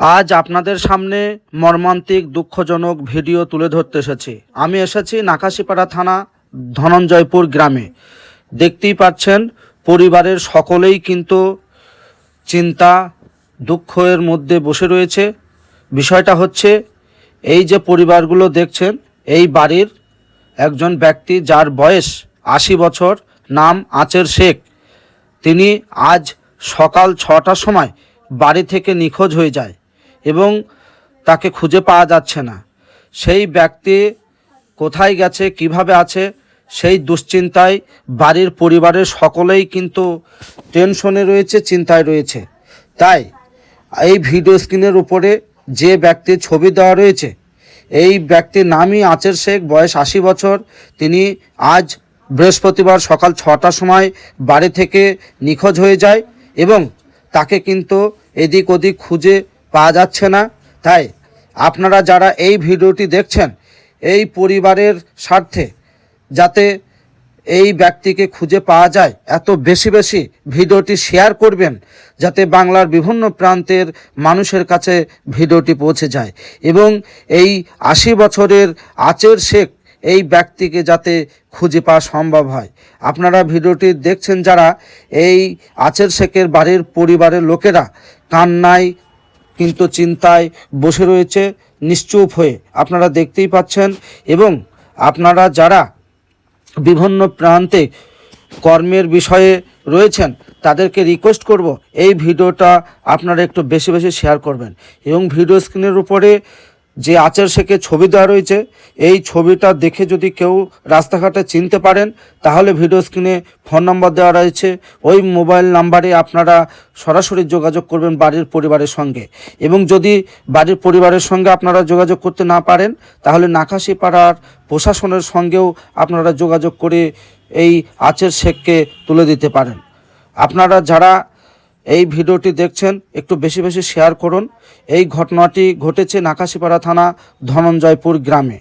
আজ আপনাদের সামনে মর্মান্তিক, দুঃখজনক ভিডিও তুলে ধরতে এসেছি। আমি এসেছি নাকাশিপাড়া থানা, ধনঞ্জয়পুর গ্রামে। দেখতেই পাচ্ছেন, পরিবারের সকলেই কিন্তু চিন্তা, দুঃখের মধ্যে বসে রয়েছে। বিষয়টা হচ্ছে, এই যে পরিবারগুলো দেখছেন, এই বাড়ির একজন ব্যক্তি যার বয়স আশি বছর, নাম আচের শেখ। তিনি আজ সকাল ছটার সময় বাড়ি থেকে নিখোঁজ হয়ে যায়। এবং তাকে খুঁজে পাওয়া যাচ্ছে না। সেই ব্যক্তি কোথায় গেছে, কীভাবে আছে, সেই দুশ্চিন্তায় বাড়ির পরিবারের সকলেই কিন্তু টেনশনে রয়েছে, চিন্তায় রয়েছে। তাই এই ভিডিও স্ক্রিনের উপরে যে ব্যক্তির ছবি দেওয়া রয়েছে, এই ব্যক্তির নামই আচের শেখ, বয়স আশি বছর। তিনি আজ বৃহস্পতিবার সকাল ছটার সময় বাড়ি থেকে নিখোঁজ হয়ে যায় এবং তাকে কিন্তু এদিক ওদিক খুঁজে পাওয়া যাচ্ছে না। তাই আপনারা যারা এই ভিডিওটি দেখছেন, এই পরিবারের স্বার্থে যাতে এই ব্যক্তিকে খুঁজে পাওয়া যায়, এত বেশি বেশি ভিডিওটি শেয়ার করবেন, যাতে বাংলার বিভিন্ন প্রান্তের মানুষের কাছে ভিডিওটি পৌঁছে যায়। এবং এই আশি বছরের আচের শেখ এই ব্যক্তিকে যাতে খুঁজে পাওয়া সম্ভব হয়। আপনারা ভিডিওটি দেখছেন যারা, এই আচের শেখের বাড়ির পরিবারের লোকেরা কান্নায় কিন্তু চিন্তায় বসে রয়েছে, নিশ্চুপ হয়ে। আপনারা দেখতেই পাচ্ছেন এবং আপনারা যারা বিভিন্ন প্রান্তে কর্মের বিষয়ে রয়েছেন, তাদেরকে রিকোয়েস্ট করব, এই ভিডিওটা আপনারা একটু বেশি বেশি শেয়ার করবেন এবং ভিডিও স্ক্রিনের উপরে যে আচার শেখে ছবি দেওয়া রয়েছে, এই ছবিটা দেখে যদি কেউ রাস্তাঘাটে চিনতে পারেন, তাহলে ভিডিও স্ক্রিনে ফোন নাম্বার দেওয়া রয়েছে। ওই মোবাইল নাম্বারে আপনারা সরাসরি যোগাযোগ করবেন বাড়ির পরিবারের সঙ্গে। এবং যদি বাড়ির পরিবারের সঙ্গে আপনারা যোগাযোগ করতে না পারেন, তাহলে নাকাশি পাড়ার প্রশাসনের সঙ্গেও আপনারা যোগাযোগ করে এই আচের শেখকে তুলে দিতে পারেন। আপনারা যারা এই ভিডিওটি দেখছেন, একটু বেশি বেশি শেয়ার করুন। এই ঘটনাটি ঘটেছে নাকাশিপাড়া থানা ধনঞ্জয়পুর গ্রামে।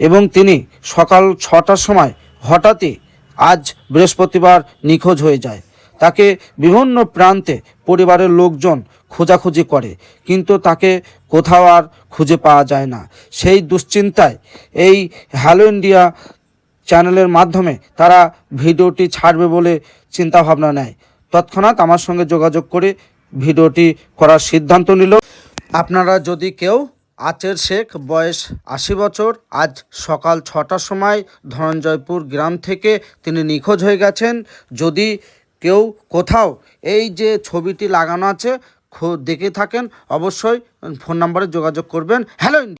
এবং তিনি সকাল ছটার সময় হঠাৎই আজ বৃহস্পতিবার নিখোঁজ হয়ে যায়। তাকে বিভিন্ন প্রান্তে পরিবারের লোকজন খোঁজাখুঁজি করে, কিন্তু তাকে কোথাও আর খুঁজে পাওয়া যায় না। সেই দুশ্চিন্তায় এই হ্যালো ইন্ডিয়া চ্যানেলের মাধ্যমে তারা ভিডিওটি ছাড়বে বলে চিন্তা ভাবনা নেয়। তৎক্ষণাৎ আমার সঙ্গে যোগাযোগ করে ভিডিওটি করার সিদ্ধান্ত নিল। আপনারা যদি কেউ আচের শেখ, বয়স আশি বছর, আজ সকাল ছটার সময় ধনঞ্জয়পুর গ্রাম থেকে তিনি নিখোঁজ হয়ে গেছেন। যদি কেউ কোথাও এই যে ছবিটি লাগানো আছে দেখে থাকেন, অবশ্যই ফোন নাম্বারে যোগাযোগ করবেন। হ্যালো